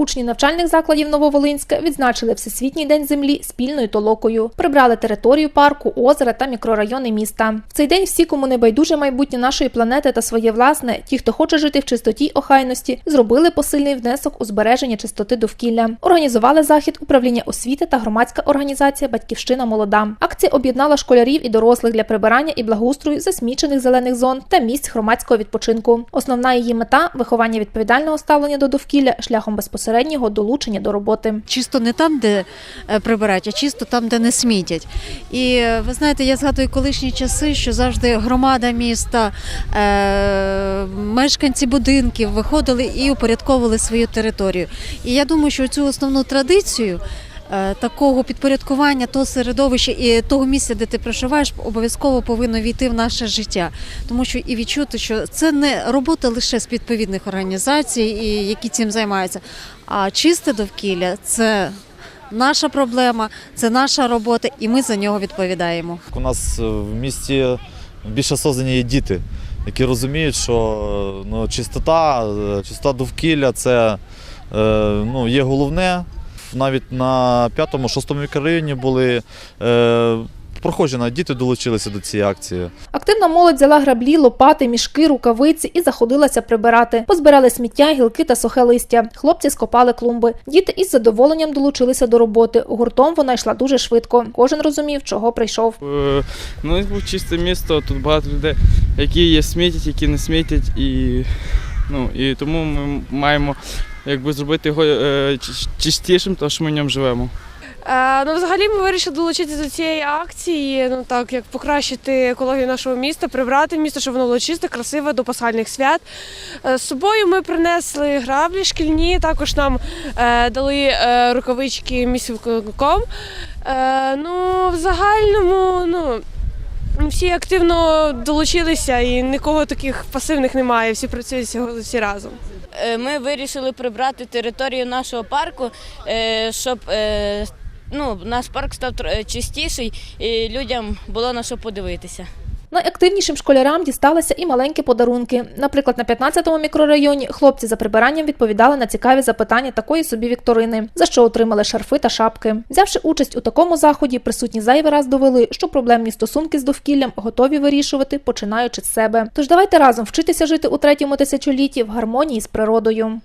Учні навчальних закладів Нововолинська відзначили Всесвітній день землі спільною толокою. Прибрали територію парку, озера та мікрорайони міста. В цей день всі, кому не байдуже майбутнє нашої планети та своє власне, ті, хто хоче жити в чистоті охайності, зробили посильний внесок у збереження чистоти довкілля. Організували захід управління освіти та громадська організація Батьківщина молода. Акція об'єднала школярів і дорослих для прибирання і благоустрою засмічених зелених зон та місць громадського відпочинку. Основна її мета виховання відповідального ставлення до довкілля шляхом безпосереднього долучення до роботи. чисто не там, де е, прибирають, а чисто там, де не смітять. І е, ви знаєте, я згадую колишні часи, що завжди громада міста, е, мешканці будинків виходили і упорядковували свою територію. І я думаю, що цю основну традицію. Е, Такого підпорядкування того середовища і того місця, де ти проживаєш, обов'язково повинно війти в наше життя, тому що і відчути, що це не робота лише з відповідних організацій, і які цим займаються, а чисте довкілля це наша проблема, це наша робота, і ми за нього відповідаємо. У нас е, в місті більше создані є діти, які розуміють, що е, ну, чистота, чистота довкілля це ну, є головне. Навіть на п'ятому-шостому мікрорайоні були е, проходжені, діти долучилися до цієї акції. Активна молодь взяла граблі, лопати, мішки, рукавиці і заходилася прибирати. Позбирали сміття, гілки та сухе листя. Хлопці скопали клумби. Діти із задоволенням долучилися до роботи. Гуртом вона йшла дуже швидко. Кожен розумів, чого прийшов. Е, Ну, був чисте місто, тут багато людей, які є смітять, які не смітять, і, ну, і тому ми маємо якби, зробити його е, чистішим, тому що ми в ньому живемо. Е, ну, взагалі ми вирішили долучитися до цієї акції, ну так як покращити екологію нашого міста, прибрати місто, щоб воно було чисте, красиве до пасхальних свят. Е, з собою ми принесли граблі шкільні, також нам е, дали рукавички місівком. Е, ну, в загальному, ну. Всі активно долучилися і нікого таких пасивних немає. Всі працюють всі, всі разом. Е, Ми вирішили прибрати територію нашого парку, е, щоб е, ну, наш парк став чистіший і людям було на що подивитися. Найактивнішим школярам дісталися і маленькі подарунки. Наприклад, на 15-му мікрорайоні хлопці за прибиранням відповідали на цікаві запитання такої собі вікторини, за що отримали шарфи та шапки. Взявши участь у такому заході, присутні зайвий раз довели, що проблемні стосунки з довкіллям готові вирішувати, починаючи з себе. Тож давайте разом вчитися жити у третьому тисячолітті в гармонії з природою.